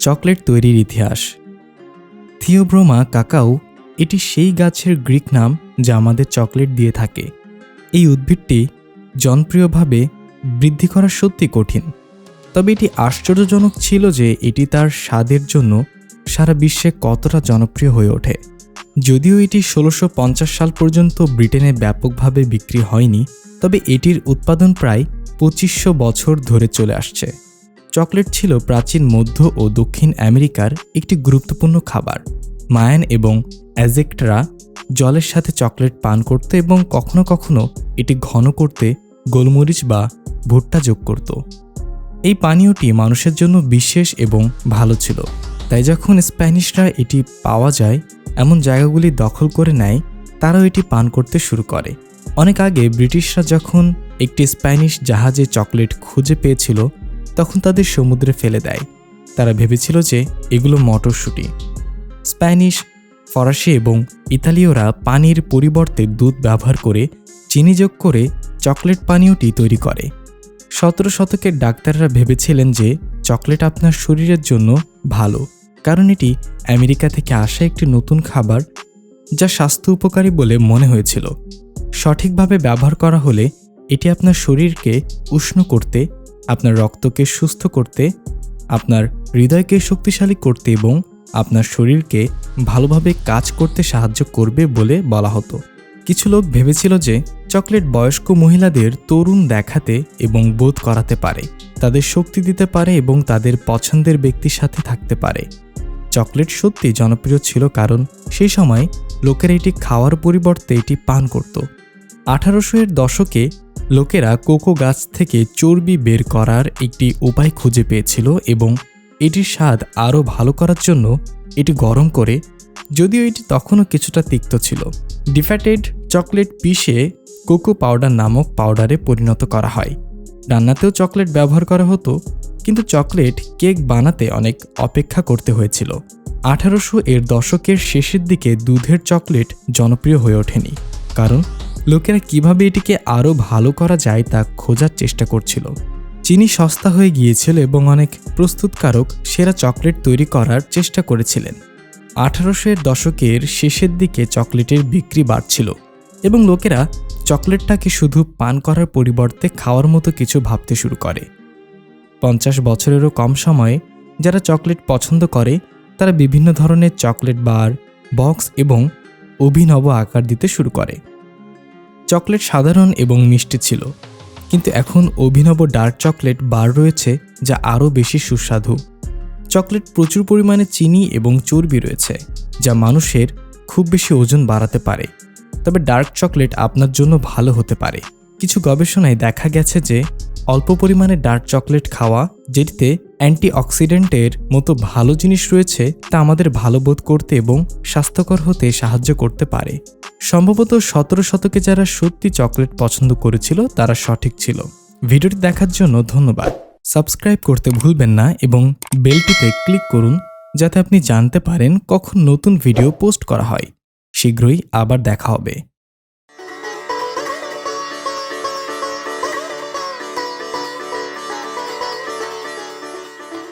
Chocolate তৈরির ইতিহাস। থিওব্রোমা কাকাও এটি সেই গাছের গ্রিক নাম যা আমাদের চকলেট দিয়ে থাকে। এই উদ্ভিদটি জনপ্রিয়ভাবে বৃদ্ধি করা সত্যি কঠিন। তবে এটি আশ্চর্যজনক ছিল যে এটি তার স্বাদের জন্য সারা বিশ্বে কতটা জনপ্রিয় হয়ে ওঠে। যদিও এটি ষোলোশো সাল পর্যন্ত ব্রিটেনে ব্যাপকভাবে বিক্রি হয়নি, তবে এটির উৎপাদন প্রায় পঁচিশশো বছর ধরে চলে আসছে। চকলেট ছিল প্রাচীন মধ্য ও দক্ষিণ আমেরিকার একটি গুরুত্বপূর্ণ খাবার। মায়ান এবং অ্যাজেক্টরা জলের সাথে চকলেট পান করত এবং কখনো কখনো এটি ঘন করতে গোলমরিচ বা ভুট্টা যোগ করত। এই পানীয়টি মানুষের জন্য বিশেষ এবং ভালো ছিল। তাই যখন স্প্যানিশরা এটি পাওয়া যায়, এমন জায়গাগুলি দখল করে নেয়, তারাও এটি পান করতে শুরু করে। অনেক আগে ব্রিটিশরা যখন একটি স্প্যানিশ জাহাজে চকলেট খুঁজে পেয়েছিল তখন তাদের সমুদ্রে ফেলে দেয়। তারা ভেবেছিল যে এগুলো মটরশুঁটি। স্প্যানিশ, ফরাসি এবং ইতালীয়রা পানির পরিবর্তে দুধ ব্যবহার করে চিনি যোগ করে চকলেট পানীয়টি তৈরি করে। সতেরো শতকের ডাক্তাররা ভেবেছিলেন যে চকলেট আপনার শরীরের জন্য ভালো, কারণ এটি আমেরিকা থেকে আসা একটি নতুন খাবার যা স্বাস্থ্য উপকারী বলে মনে হয়েছিল। সঠিকভাবে ব্যবহার করা হলে এটি আপনার শরীরকে উষ্ণ করতে আপনার রক্তকে সুস্থ করতে, আপনার হৃদয়কে শক্তিশালী করতে এবং আপনার শরীরকে ভালোভাবে কাজ করতে সাহায্য করবে বলে বলা হতো। কিছু লোক ভেবেছিল যে চকলেট বয়স্ক মহিলাদের তরুণ দেখাতে এবং বোধ করাতে পারে, তাদের শক্তি দিতে পারে এবং তাদের পছন্দের ব্যক্তির সাথে থাকতে পারে। চকলেট সত্যি জনপ্রিয় ছিল কারণ সেই সময় লোকেরা এটি খাওয়ার পরিবর্তে এটি পান করত। আঠারোশো এর দশকে লোকেরা কোকো গাছ থেকে চর্বি বের করার একটি উপায় খুঁজে পেয়েছিল এবং এটির স্বাদ আরও ভালো করার জন্য এটি গরম করে, যদিও এটি তখনও কিছুটা তিক্ত ছিল। ডিফ্যাটেড চকলেট পিষে কোকো পাউডার নামক পাউডারে পরিণত করা হয়। রান্নাতেও চকলেট ব্যবহার করা হতো, কিন্তু চকলেট কেক বানাতে অনেক অপেক্ষা করতে হয়েছিল। আঠারোশো এর দশকের শেষের দিকে দুধের চকলেট জনপ্রিয় হয়ে ওঠেনি, কারণ লোকেরা কীভাবে এটিকে আরও ভালো করা যায় তা খোঁজার চেষ্টা করছিল। চিনি সস্তা হয়ে গিয়েছিল এবং অনেক প্রস্তুতকারক সেরা চকলেট তৈরি করার চেষ্টা করেছিলেন। আঠারোশো দশকের শেষের দিকে চকলেটের বিক্রি বাড়ছিল এবং লোকেরা চকলেটটাকে শুধু পান করার পরিবর্তে খাওয়ার মতো কিছু ভাবতে শুরু করে। পঞ্চাশ বছরেরও কম সময়ে যারা চকলেট পছন্দ করে, তারা বিভিন্ন ধরনের চকলেট বার, বক্স এবং অভিনব আকার দিতে শুরু করে। চকলেট সাধারণ এবং মিষ্টি ছিল। কিন্তু এখন অভিনব ডার্ক চকলেট বার রয়েছে যা আরও বেশি সুস্বাদু। চকলেট প্রচুর পরিমাণে চিনি এবং চর্বি রয়েছে, যা মানুষের খুব বেশি ওজন বাড়াতে পারে। তবে ডার্ক চকলেট আপনার জন্য ভালো হতে পারে। কিছু গবেষণায় দেখা গেছে যে অল্প পরিমাণে ডার্ক চকলেট খাওয়া, যেটিতে অ্যান্টিঅক্সিডেন্টের মতো ভালো জিনিস রয়েছে, তা আমাদের ভালো বোধ করতে এবং স্বাস্থ্যকর হতে সাহায্য করতে পারে। সম্ভবত সতেরো শতকে যারা সত্যি চকলেট পছন্দ করেছিল, তারা সঠিক ছিল। ভিডিওটি দেখার জন্য ধন্যবাদ। সাবস্ক্রাইব করতে ভুলবেন না এবং বেলটিতে ক্লিক করুন, যাতে আপনি জানতে পারেন কখন নতুন ভিডিও পোস্ট করা হয়। শীঘ্রই আবার দেখা হবে।